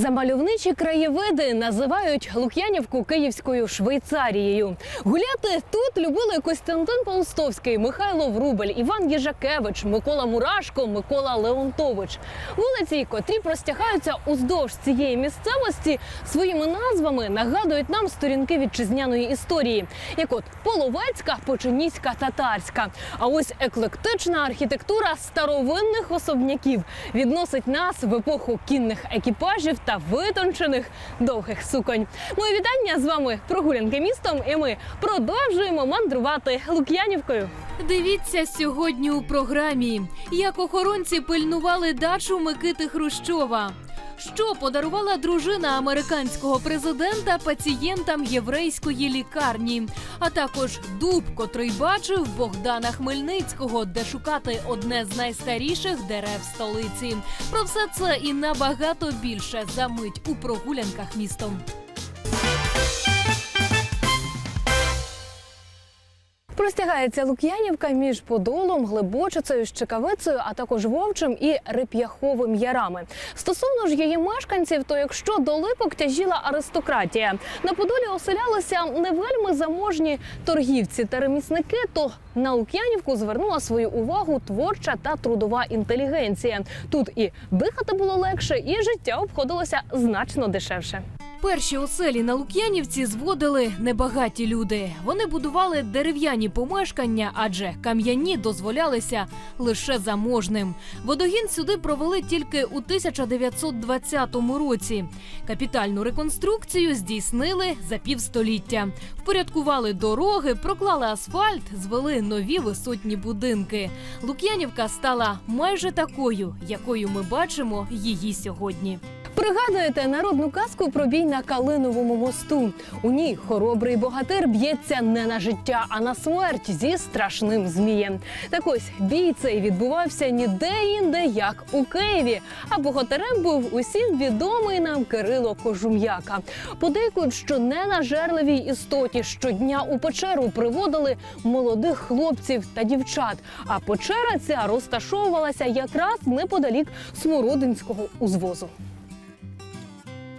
Замальовничі краєвиди називають Лук'янівку Київською Швейцарією. Гуляти тут любили Костянтин Полстовський, Михайло Врубель, Іван Їжакевич, Микола Мурашко, Микола Леонтович. Вулиці, котрі простягаються уздовж цієї місцевості, своїми назвами нагадують нам сторінки вітчизняної історії, як от Половецька, Починіська, Татарська. А ось еклектична архітектура старовинних особняків відносить нас в епоху кінних екіпажів та витончених довгих суконь. Моє вітання з вами прогулянки містом, і ми продовжуємо мандрувати Лук'янівкою. Дивіться сьогодні у програмі, як охоронці пильнували дачу Микити Хрущова. Що подарувала дружина американського президента пацієнтам єврейської лікарні, а також дуб, котрий бачив Богдана Хмельницького, де шукати одне з найстаріших дерев столиці. Про все це і набагато більше за мить у прогулянках містом. Простягається Лук'янівка між Подолом, Глибочицею, Щекавицею, а також Вовчим і Реп'яховим ярами. Стосовно ж її мешканців, то якщо до липок тяжіла аристократія, на Подолі оселялися не вельми заможні торгівці та ремісники, то на Лук'янівку звернула свою увагу творча та трудова інтелігенція. Тут і дихати було легше, і життя обходилося значно дешевше. Перші оселі на Лук'янівці зводили небагаті люди. Вони будували дерев'яні помешкання, адже кам'яні дозволялися лише заможним. Водогін сюди провели тільки у 1920 році. Капітальну реконструкцію здійснили за півстоліття. Впорядкували дороги, проклали асфальт, звели нові висотні будинки. Лук'янівка стала майже такою, якою ми бачимо її сьогодні. Пригадуєте народну казку про бій на Калиновому мосту. У ній хоробрий богатир б'ється не на життя, а на смерть зі страшним змієм. Так ось бій цей відбувався ніде інде, як у Києві. А богатирем був усім відомий нам Кирило Кожум'яка. Подейкують, що не на жерливій істоті щодня у печеру приводили молодих хлопців та дівчат. А печера ця розташовувалася якраз неподалік Смородинського узвозу.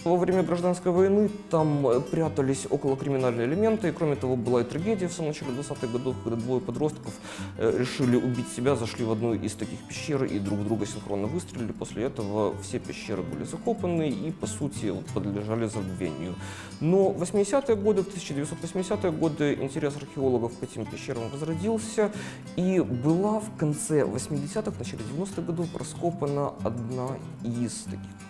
Во время гражданской войны там э, прятались околокриминальные элементы, и кроме того была и трагедия в самом начале 20-х годов, когда двое подростков э, решили убить себя, зашли в одну из таких пещер и друг в друга синхронно выстрелили. После этого все пещеры были закопаны и, по сути, вот, подлежали забвению. Но в 80-е годы, в 1980-е годы интерес археологов к этим пещерам возродился, и была в конце 80-х, начале 90-х годов раскопана одна из таких пещер.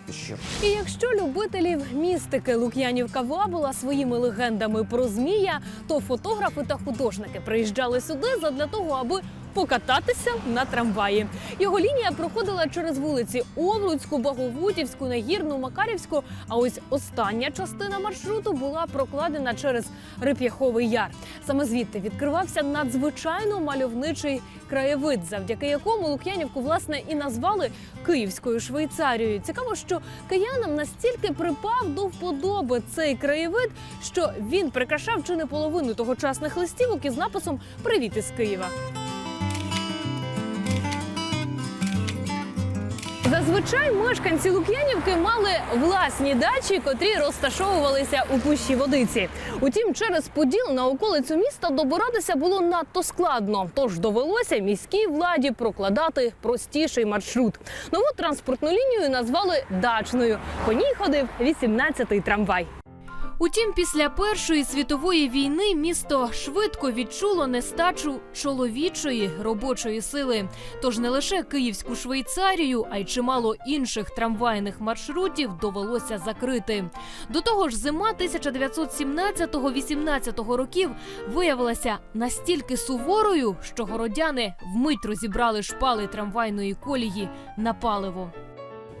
і якщо любителів містики Лук'янівка вабила своїми легендами про змія, то фотографи та художники приїжджали сюди задля того, аби покататися на трамваї. Його лінія проходила через вулиці Овруцьку, Баговутівську, Нагірну, Макарівську. А ось остання частина маршруту була прокладена через Рип'яховий яр. Саме звідти відкривався надзвичайно мальовничий краєвид, завдяки якому Лук'янівку власне і назвали Київською Швейцарією. Цікаво, що киянам настільки припав до вподоби цей краєвид, що він прикрашав чи не половину тогочасних листівок із написом Привіт із Києва. Зазвичай мешканці Лук'янівки мали власні дачі, котрі розташовувалися у пущі водиці. Утім, через поділ на околицю міста добиратися було надто складно. Тож довелося міській владі прокладати простіший маршрут. Нову транспортну лінію назвали дачною. По ній ходив 18-й трамвай. Утім, після Першої світової війни місто швидко відчуло нестачу чоловічої робочої сили. Тож не лише Київську Швейцарію, а й чимало інших трамвайних маршрутів довелося закрити. До того ж, зима 1917-18 років виявилася настільки суворою, що городяни вмить розібрали шпали трамвайної колії на паливо.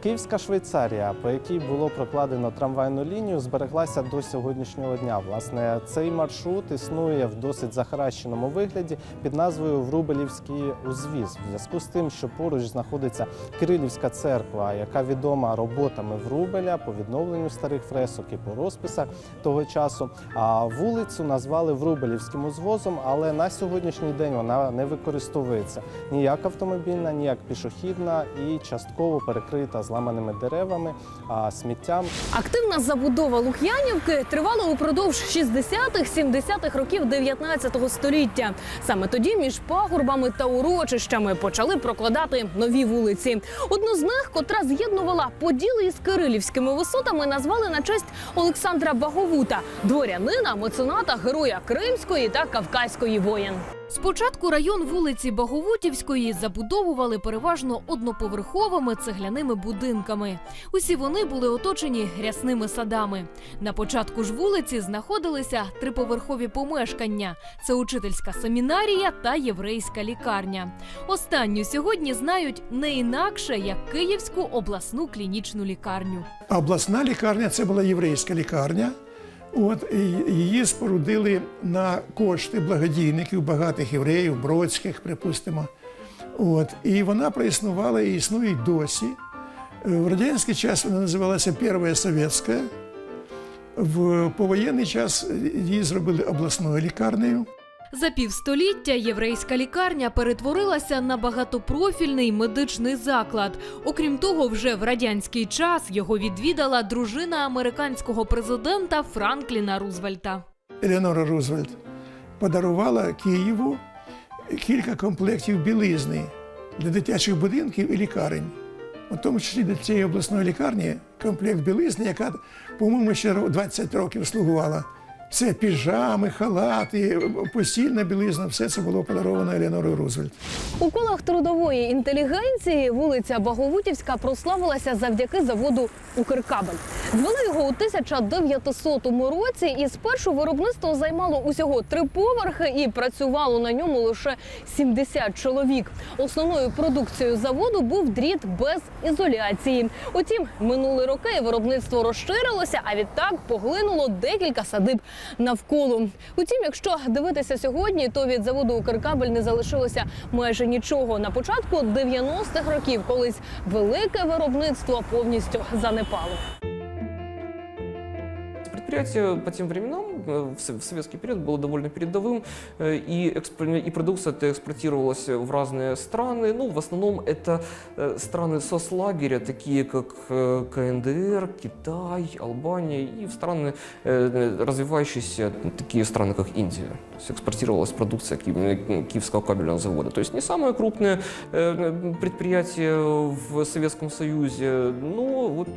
Київська Швейцарія, по якій було прокладено трамвайну лінію, збереглася до сьогоднішнього дня. Власне, цей маршрут існує в досить захаращеному вигляді під назвою Врубелівський узвіз. В зв'язку з тим, що поруч знаходиться Кирилівська церква, яка відома роботами Врубеля по відновленню старих фресок і по розписах того часу. А вулицю назвали Врубелівським узвозом, але на сьогоднішній день вона не використовується ніяк автомобільна, ніяк пішохідна і частково перекрита зламаними деревами, а сміттям. Активна забудова Лук'янівки тривала упродовж 60-х-70-х років 19 століття. Саме тоді між пагорбами та урочищами почали прокладати нові вулиці. Одну з них, котра з'єднувала Поділ із Кирилівськими висотами, назвали на честь Олександра Баговута, дворянина, мецената, героя Кримської та Кавказької воєн. Спочатку район вулиці Баговутівської забудовували переважно одноповерховими цегляними будинками. Усі вони були оточені рясними садами. На початку ж вулиці знаходилися триповерхові помешкання: це учительська семінарія та єврейська лікарня. Останню сьогодні знають не інакше як Київську обласну клінічну лікарню. Обласна лікарня це була єврейська лікарня. От її спорудили на кошти благодійників, багатих євреїв, бродських, припустимо. От і вона проіснувала і існує досі. Е, В радянський час вона називалася Перша Совєтська. В повоєнний час її зробили обласною лікарнею. За півстоліття єврейська лікарня перетворилася на багатопрофільний медичний заклад. Окрім того, вже в радянський час його відвідала дружина американського президента Франкліна Рузвельта. Елеонора Рузвельт подарувала Києву кілька комплектів білизни для дитячих будинків і лікарень. У тому числі до цієї обласної лікарні комплект білизни, яка, по-моєму, ще ро- 20 років слугувала. Це піжами, халати, постільна білизна, все це було подаровано Елеонорою Рузвельт. У колах трудової інтелігенції вулиця Баговутівська прославилася завдяки заводу Укркабель. Звели його у 1900 році, і спершу виробництво займало усього три поверхи і працювало на ньому лише 70 чоловік. Основною продукцією заводу був дріт без ізоляції. Утім, минули роки виробництво розширилося, а відтак поглинуло декілька садиб навколо. Утім, якщо дивитися сьогодні, то від заводу Укркабель не залишилося майже нічого. На початку 90-х років колись велике виробництво повністю занепало. Предприятие по тем временам, со- в советский период, было довольно передовым, э, и, экспо- и продукция эта экспортировалась в разные страны. Ну, в основном это э, страны соцлагеря, такие как э, КНДР, Китай, Албания, и в страны э, развивающиеся, такие страны, как Индия. То есть экспортировалась продукция Ки- э, Киевского кабельного завода. То есть не самое крупное э, предприятие в Советском Союзе, но вот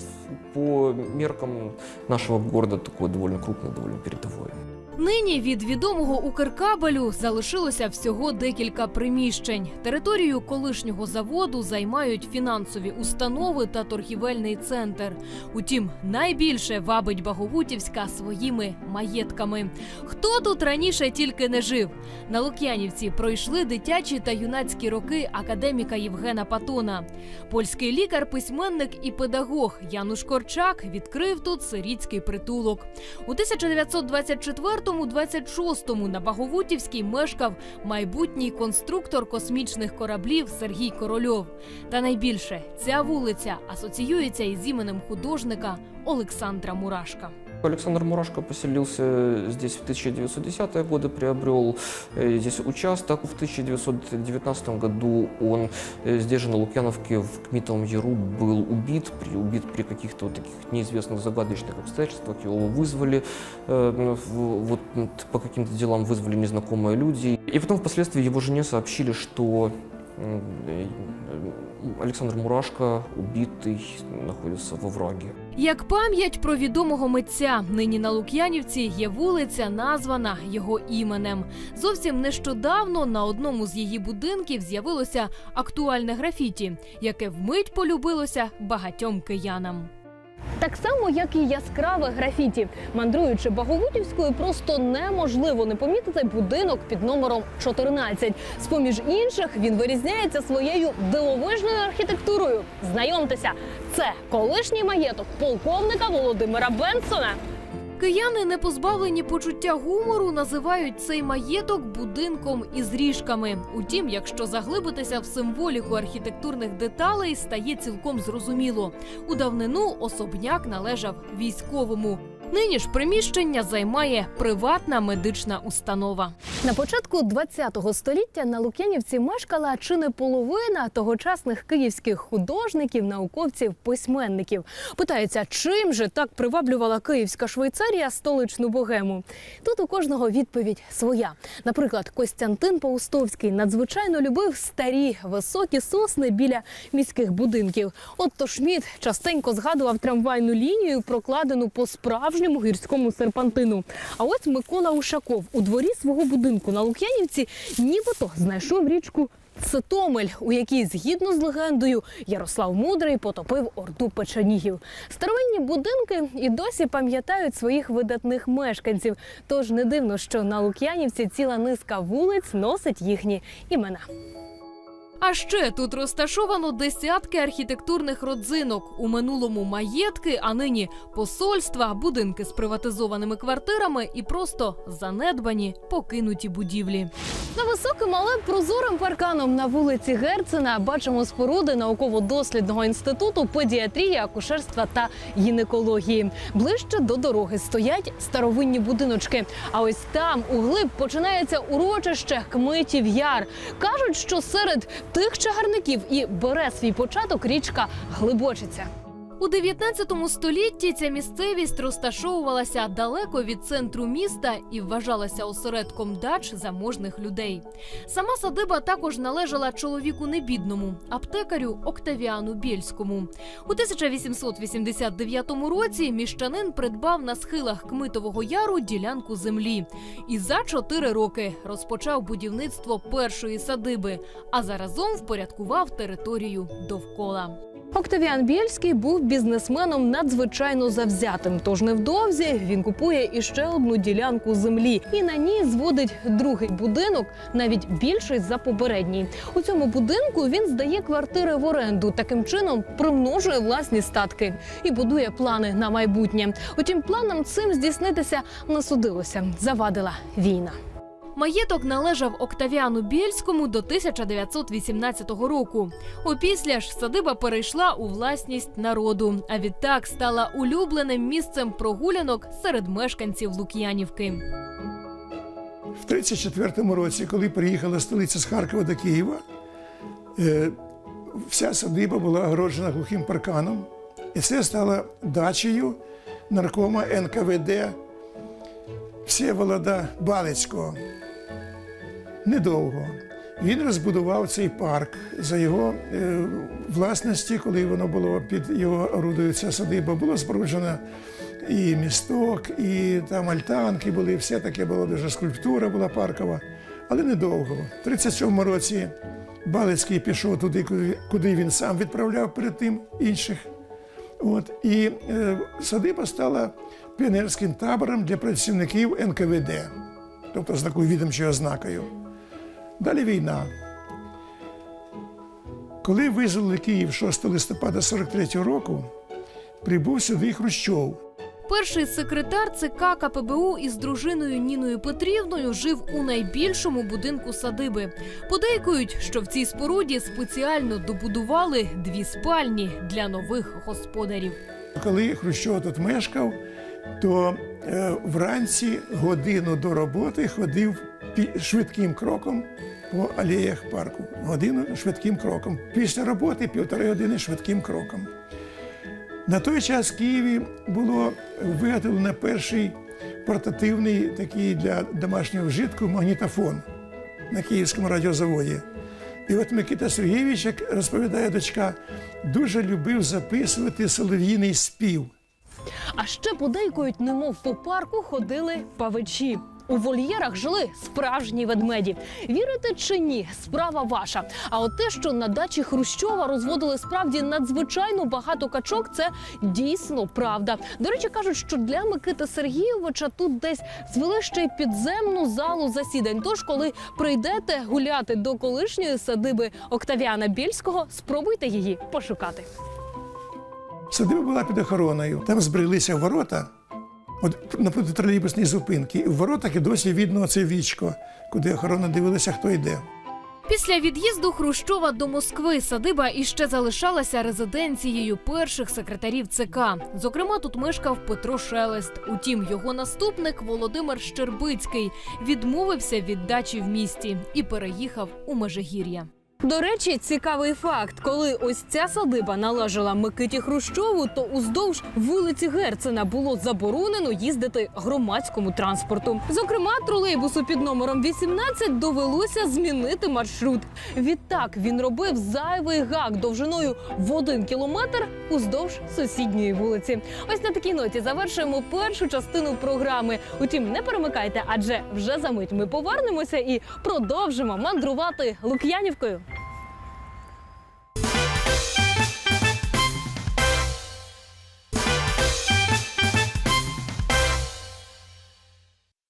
по меркам нашего города такое довольно крупное, довольно передовое. foi. Нині від відомого Укркабелю залишилося всього декілька приміщень. Територію колишнього заводу займають фінансові установи та торгівельний центр. Утім, найбільше вабить Баговутівська своїми маєтками. Хто тут раніше тільки не жив? На Лук'янівці пройшли дитячі та юнацькі роки академіка Євгена Патона. Польський лікар, письменник і педагог Януш Корчак відкрив тут сирітський притулок. У 1924-26 на Баговутівській мешкав майбутній конструктор космічних кораблів Сергій Корольов. Та найбільше ця вулиця асоціюється із іменем художника Олександра Мурашка. Александр Мурашко поселился здесь в 1910-е годы, приобрел э, здесь участок. В 1919 году он э, здесь же на Лукьяновке в Кмитовом Яру был убит, при, убит при каких-то вот таких неизвестных загадочных обстоятельствах. Его вызвали, э, в- вот м, т- по каким-то делам вызвали незнакомые люди. И потом впоследствии его жене сообщили, что э, Мурашко, убитий знаходиться в враге. Як пам'ять про відомого митця, нині на Лук'янівці є вулиця, названа його іменем. Зовсім нещодавно на одному з її будинків з'явилося актуальне графіті, яке вмить полюбилося багатьом киянам. Так само, як і яскраве графіті. Мандруючи Баговутівською, просто неможливо не помітити будинок під номером 14. З-поміж інших він вирізняється своєю дивовижною архітектурою. Знайомтеся, це колишній маєток полковника Володимира Бенсона. Кияни, не позбавлені почуття гумору, називають цей маєток будинком із ріжками. Утім, якщо заглибитися в символіку архітектурних деталей, стає цілком зрозуміло. У давнину особняк належав військовому. Нині ж приміщення займає приватна медична установа. На початку ХХ століття на Лук'янівці мешкала чи не половина тогочасних київських художників, науковців, письменників. Питаються, чим же так приваблювала київська Швейцарія столичну богему? Тут у кожного відповідь своя. Наприклад, Костянтин Паустовський надзвичайно любив старі високі сосни біля міських будинків. Отто Шмідт частенько згадував трамвайну лінію, прокладену по справжньому гірському серпантину. А ось Микола Ушаков у дворі свого будинку на Лук'янівці нібито знайшов річку. Ситомель, у якій, згідно з легендою, Ярослав Мудрий потопив орду печенігів. Старовинні будинки і досі пам'ятають своїх видатних мешканців. Тож не дивно, що на Лук'янівці ціла низка вулиць носить їхні імена. А ще тут розташовано десятки архітектурних родзинок. У минулому маєтки, а нині посольства, будинки з приватизованими квартирами і просто занедбані покинуті будівлі. За високим, але прозорим парканом на вулиці Герцена бачимо споруди науково-дослідного інституту педіатрії, акушерства та гінекології. Ближче до дороги стоять старовинні будиночки. А ось там, у глиб, починається урочище Кмитів Яр. Кажуть, що серед тих чагарників і бере свій початок річка Глибочиця. У 19 столітті ця місцевість розташовувалася далеко від центру міста і вважалася осередком дач заможних людей. Сама садиба також належала чоловіку небідному, аптекарю Октавіану Бєльському. У 1889 році міщанин придбав на схилах Кмитового яру ділянку землі і за чотири роки розпочав будівництво першої садиби, а заразом впорядкував територію довкола. Октавіан Бєльський був бізнесменом надзвичайно завзятим. Тож невдовзі він купує іще одну ділянку землі і на ній зводить другий будинок, навіть більший за попередній. У цьому будинку він здає квартири в оренду. Таким чином примножує власні статки і будує плани на майбутнє. Утім, планам цим здійснитися не судилося. Завадила війна. Маєток належав Октавіану Бєльському до 1918 року. Опісля ж садиба перейшла у власність народу, а відтак стала улюбленим місцем прогулянок серед мешканців Лук'янівки. В 34-му році, коли приїхала столиця з Харкова до Києва, е, вся садиба була огороджена глухим парканом. І це стало дачею наркома НКВД Всеволода Балицького. Недовго. Він розбудував цей парк за його е, власності, коли воно було під його орудою, ця садиба, було споруджено і місток, і там альтанки були, все таке було дуже скульптура була паркова, але недовго. В 37-му році Балицький пішов туди, куди, він сам відправляв перед тим інших. От, і е, садиба стала піонерським табором для працівників НКВД, тобто з такою відомчою ознакою. Далі війна. Коли визволили Київ 6 листопада 43-го року, прибув сюди Хрущов. Перший секретар ЦК КПБУ із дружиною Ніною Петрівною жив у найбільшому будинку садиби. Подейкують, що в цій споруді спеціально добудували дві спальні для нових господарів. Коли Хрущов тут мешкав, то е, вранці годину до роботи ходив швидким кроком по алеях парку. Годину швидким кроком. Після роботи півтори години швидким кроком. На той час в Києві було виготовлено перший портативний такий для домашнього вжитку магнітофон на Київському радіозаводі. І от Микита Сергійович, як розповідає дочка, дуже любив записувати солов'їний спів. А ще подейкують, немов по парку ходили павичі. У вольєрах жили справжні ведмеді. Вірите чи ні? Справа ваша. А от те, що на дачі Хрущова розводили справді надзвичайно багато качок, це дійсно правда. До речі, кажуть, що для Микити Сергійовича тут десь звели ще й підземну залу засідань. Тож, коли прийдете гуляти до колишньої садиби Октавіана Бєльського, спробуйте її пошукати. Садиба була під охороною. Там збереглися ворота, от напроти тролейбусної зупинки. В воротах і досі видно це вічко, куди охорона дивилася, хто йде. Після від'їзду Хрущова до Москви садиба іще залишалася резиденцією перших секретарів ЦК. Зокрема, тут мешкав Петро Шелест. Утім, його наступник Володимир Щербицький відмовився від дачі в місті і переїхав у Межигір'я. До речі, цікавий факт: коли ось ця садиба належала Микиті Хрущову, то уздовж вулиці Герцена було заборонено їздити громадському транспорту. Зокрема, тролейбусу під номером 18 довелося змінити маршрут. Відтак він робив зайвий гак довжиною в один кілометр уздовж сусідньої вулиці. Ось на такій ноті завершуємо першу частину програми. Утім, не перемикайте, адже вже за мить ми повернемося і продовжимо мандрувати Лук'янівкою.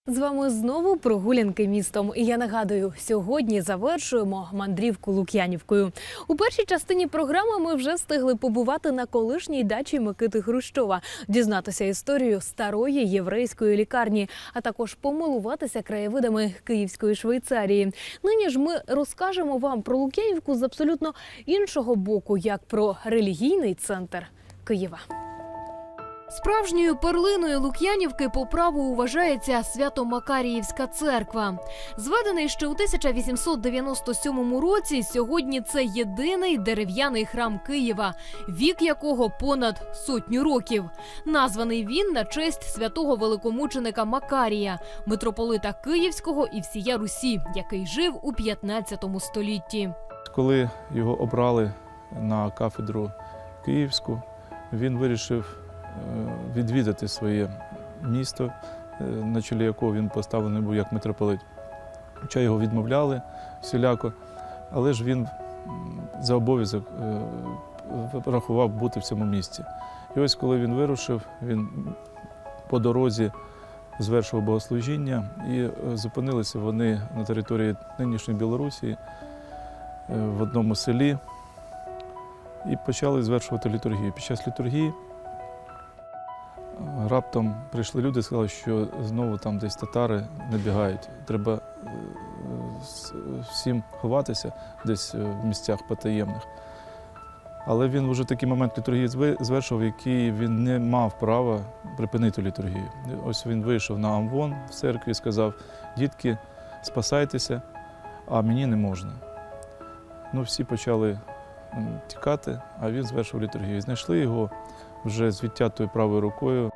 З вами знову прогулянки містом. І я нагадую, сьогодні завершуємо мандрівку Лук'янівкою. У першій частині програми ми вже встигли побувати на колишній дачі Микити Хрущова, дізнатися історію старої єврейської лікарні, а також помилуватися краєвидами Київської Швейцарії. Нині ж ми розкажемо вам про Лук'янівку з абсолютно іншого боку, як про релігійний центр Києва. Справжньою перлиною Лук'янівки по праву вважається Свято-Макаріївська церква. Зведений ще у 1897 році, сьогодні це єдиний дерев'яний храм Києва, вік якого понад сотню років. Названий він на честь святого великомученика Макарія, митрополита Київського і всія Русі, який жив у 15 столітті. Коли його обрали на кафедру Київську, він вирішив відвідати своє місто, е, на чолі якого він поставлений був як митрополит. Хоча його відмовляли всіляко, але ж він за обов'язок е, рахував бути в цьому місті. І ось коли він вирушив, він по дорозі звершував богослужіння, і е, зупинилися вони на території нинішньої Білорусі е, в одному селі і почали звершувати літургію. Під час літургії е, раптом прийшли люди і сказали, що знову там десь татари набігають. Треба е, всім ховатися десь е, в місцях потаємних. Але він вже такий момент літургії зве- звершив, який він не мав права припинити літургію. Ось він вийшов на Амвон в церкві і сказав: дітки, спасайтеся, а мені не можна. Ну, всі почали тікати, а він звершив літургію. Знайшли його вже з відтятою правою рукою.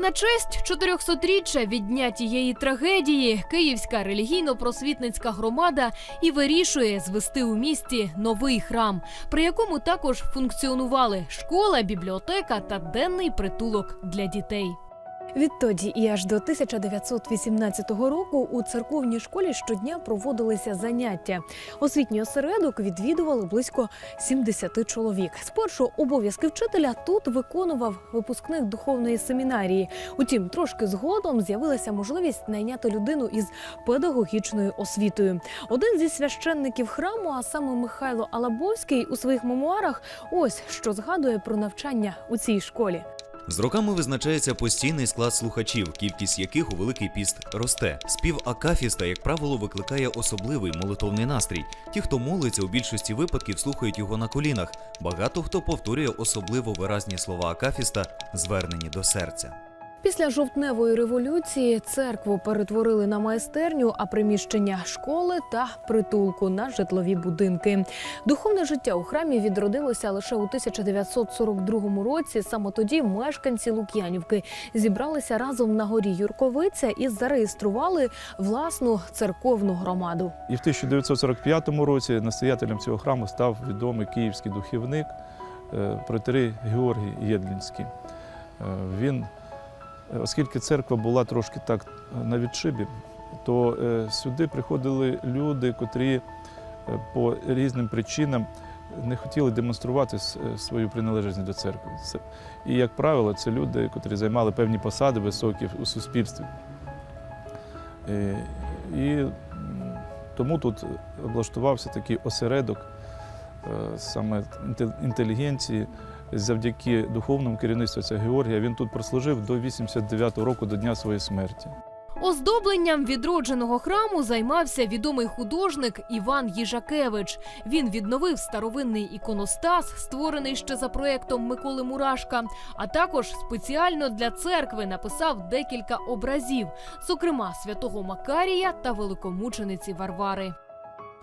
На честь 400-річчя від дня тієї трагедії Київська релігійно-просвітницька громада і вирішує звести у місті новий храм, при якому також функціонували школа, бібліотека та денний притулок для дітей. Відтоді і аж до 1918 року у церковній школі щодня проводилися заняття. Освітній осередок відвідували близько 70 чоловік. Спершу обов'язки вчителя тут виконував випускник духовної семінарії. Утім, трошки згодом з'явилася можливість найняти людину із педагогічною освітою. Один зі священників храму, а саме Михайло Алабовський, у своїх мемуарах ось що згадує про навчання у цій школі. З роками визначається постійний склад слухачів, кількість яких у Великий піст росте. Спів Акафіста, як правило, викликає особливий молитовний настрій. Ті, хто молиться, у більшості випадків слухають його на колінах. Багато хто повторює особливо виразні слова Акафіста, звернені до серця. Після жовтневої революції церкву перетворили на майстерню, а приміщення школи та притулку на житлові будинки. Духовне життя у храмі відродилося лише у 1942 році. Саме тоді мешканці Лук'янівки зібралися разом на горі Юрковиця і зареєстрували власну церковну громаду. І в 1945 році настоятелем цього храму став відомий київський духівник е, протерей Георгій Єдлінський. Е, Він, оскільки церква була трошки так е, на відшибі, то е, сюди приходили люди, котрі е, по різним причинам не хотіли демонструвати свою приналежність до церкви. І, як правило, це люди, котрі займали певні посади високі у суспільстві. І тому тут облаштувався такий осередок саме інтелігенції. Завдяки духовному керівництву ця Георгія він тут прослужив до 89-го року до дня своєї смерті. Оздобленням відродженого храму займався відомий художник Іван Їжакевич. Він відновив старовинний іконостас, створений ще за проектом Миколи Мурашка, а також спеціально для церкви написав декілька образів, зокрема святого Макарія та великомучениці Варвари.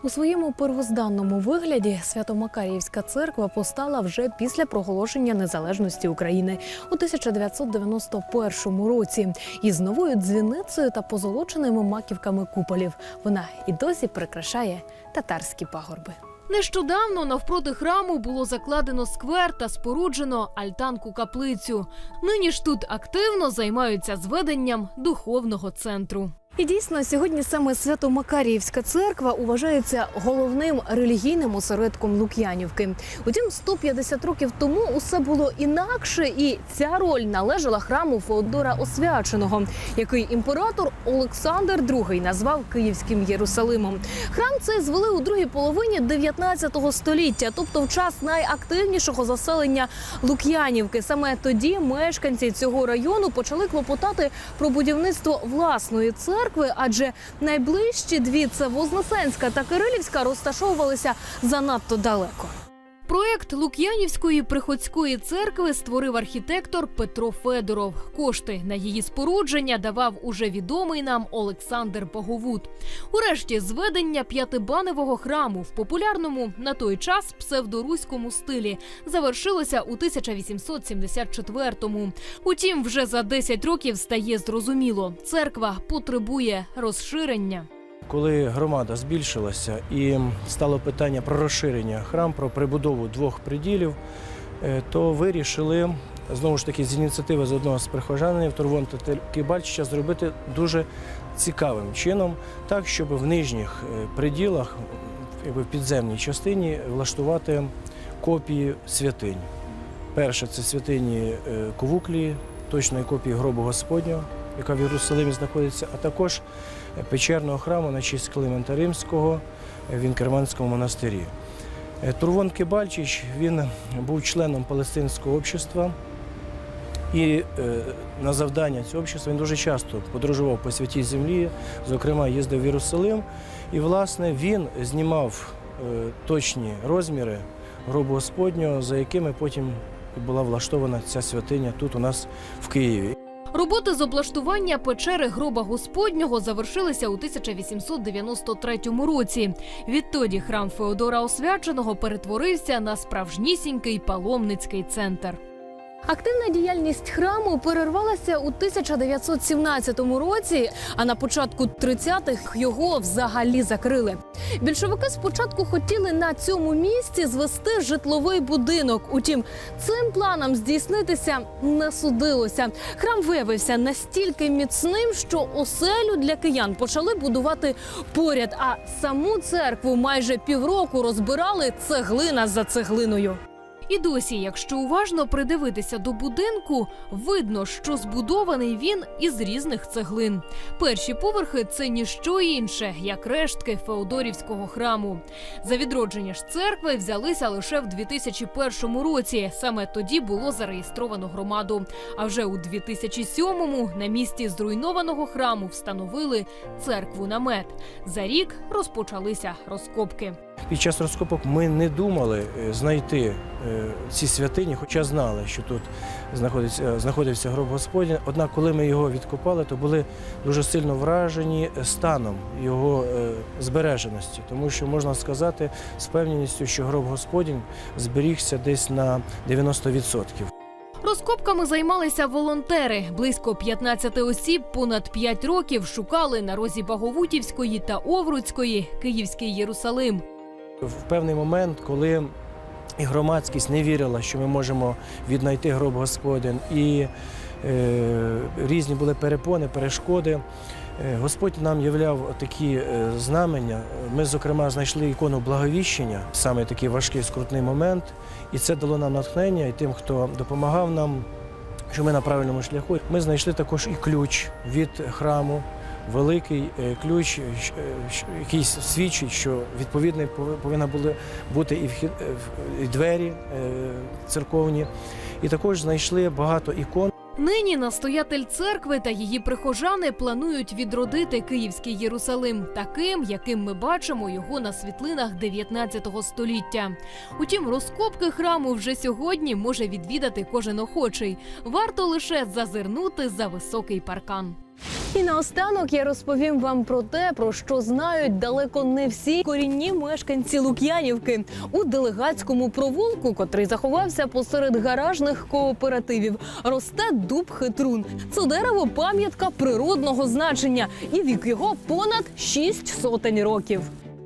У своєму первозданному вигляді Свято-Макаріївська церква постала вже після проголошення незалежності України у 1991 році із новою дзвіницею та позолоченими маківками куполів. Вона і досі прикрашає татарські пагорби. Нещодавно навпроти храму було закладено сквер та споруджено альтанку каплицю. Нині ж тут активно займаються зведенням духовного центру. І дійсно, сьогодні саме Свято-Макаріївська церква вважається головним релігійним осередком Лук'янівки. Утім, 150 років тому усе було інакше, і ця роль належала храму Феодора Освяченого, який імператор Олександр II назвав Київським Єрусалимом. Храм цей звели у другій половині 19 століття, тобто в час найактивнішого заселення Лук'янівки. Саме тоді мешканці цього району почали клопотати про будівництво власної церкви, адже найближчі дві це Вознесенська та Кирилівська розташовувалися занадто далеко. Проект Лук'янівської приходської церкви створив архітектор Петро Федоров. Кошти на її спорудження давав уже відомий нам Олександр Боговут. Урешті зведення п'ятибаневого храму в популярному на той час псевдоруському стилі завершилося у 1874-му. Утім, вже за 10 років стає зрозуміло, церква потребує розширення. Коли громада збільшилася і стало питання про розширення храм, про прибудову двох приділів, е, то вирішили знову ж таки з ініціативи з одного з прихожанів Турвонта Кибальчича зробити дуже цікавим чином, так щоб в нижніх е, приділах, в підземній частині, влаштувати копії святинь. Перше це святині е, Ковуклії, точної копії гробу Господнього, яка в Єрусалимі знаходиться, а також печерного храму на честь Климента Римського в Інкерманському монастирі. Е, Турвон Кибальчич він був членом палестинського общества. І е, на завдання цього общества він дуже часто подорожував по святій землі, зокрема їздив в Єрусалим. І, власне, він знімав е, точні розміри гробу Господнього, за якими потім була влаштована ця святиня тут у нас в Києві. Роботи з облаштування печери гроба Господнього завершилися у 1893 році. Відтоді храм Феодора Освяченого перетворився на справжнісінький паломницький центр. Активна діяльність храму перервалася у 1917 році, а на початку 30-х його взагалі закрили. Більшовики спочатку хотіли на цьому місці звести житловий будинок. Утім, цим планам здійснитися не судилося. Храм виявився настільки міцним, що оселю для киян почали будувати поряд. А саму церкву майже півроку розбирали цеглина за цеглиною. І досі, якщо уважно придивитися до будинку, видно, що збудований він із різних цеглин. Перші поверхи це ніщо інше, як рештки Феодорівського храму. За відродження ж церкви взялися лише в 2001 році. Саме тоді було зареєстровано громаду. А вже у 2007-му на місці зруйнованого храму встановили церкву намет. За рік розпочалися розкопки. Під час розкопок ми не думали е, знайти е, ці святині, хоча знали, що тут знаходиться, знаходився гроб Господень. Однак, коли ми його відкопали, то були дуже сильно вражені станом його е, збереженості, тому що можна сказати з певністю, що гроб Господень зберігся десь на 90%. Розкопками займалися волонтери. Близько 15 осіб понад 5 років шукали на розі Баговутівської та Овруцької Київський Єрусалим. В певний момент, коли і громадськість не вірила, що ми можемо віднайти гроб Господень, і е, різні були перепони, перешкоди. е, Господь нам являв такі е, знамення. Ми, зокрема, знайшли ікону благовіщення, саме такий важкий скрутний момент, і це дало нам натхнення і тим, хто допомагав нам, що ми на правильному шляху. Ми знайшли також і ключ від храму великий е, ключ, е, е, який свідчить, що відповідно пов- повинна були бути і, вхід, і двері церковні. І також знайшли багато ікон. Нині настоятель церкви та її прихожани планують відродити Київський Єрусалим таким, яким ми бачимо його на світлинах 19 століття. Утім, розкопки храму вже сьогодні може відвідати кожен охочий. Варто лише зазирнути за високий паркан. І наостанок я розповім вам про те, про що знають далеко не всі корінні мешканці Лук'янівки у делегатському провулку, котрий заховався посеред гаражних кооперативів. Росте дуб хитрун. Це дерево пам'ятка природного значення, і вік його понад шість сотень років.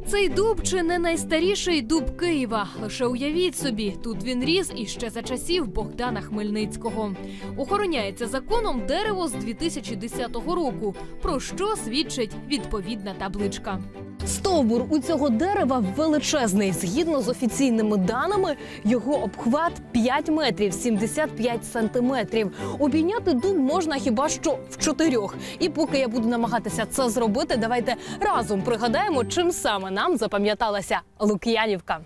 Цей дуб чи не найстаріший дуб Києва. Лише уявіть собі, тут він ріс іще за часів Богдана Хмельницького. Охороняється законом дерево з 2010 року, про що свідчить відповідна табличка. Стовбур у цього дерева величезний. Згідно з офіційними даними, його обхват 5 метрів 75 сантиметрів. Обійняти дуб можна хіба що в чотирьох. І поки я буду намагатися це зробити, давайте разом пригадаємо, чим саме нам запам'яталася Лук'янівка.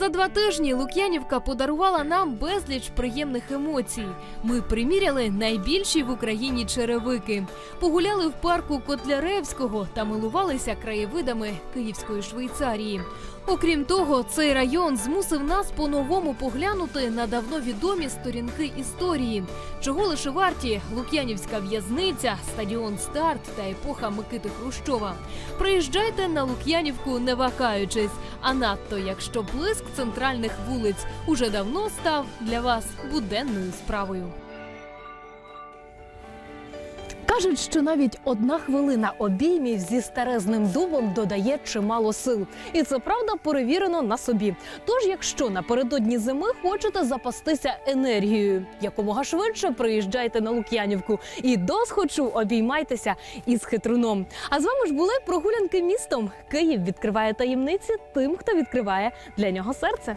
За два тижні Лук'янівка подарувала нам безліч приємних емоцій. Ми приміряли найбільші в Україні черевики, погуляли в парку Котляревського та милувалися краєвидами Київської Швейцарії. Окрім того, цей район змусив нас по-новому поглянути на давно відомі сторінки історії, чого лише варті Лук'янівська в'язниця, стадіон Старт та епоха Микити Хрущова. Приїжджайте на Лук'янівку, не вагаючись, а надто якщо блиск центральних вулиць уже давно став для вас буденною справою. Кажуть, що навіть одна хвилина обіймів зі старезним дубом додає чимало сил, і це правда перевірено на собі. Тож, якщо напередодні зими хочете запастися енергією, якомога швидше приїжджайте на Лук'янівку і досхочу обіймайтеся із хитруном. А з вами ж були прогулянки містом. Київ відкриває таємниці тим, хто відкриває для нього серце.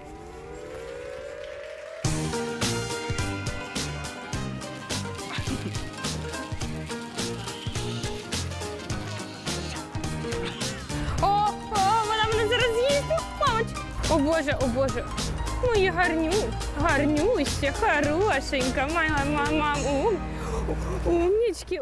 О Боже, о Боже. моє гарню, гарнюся, хорошенька, моя мама. Умнічки.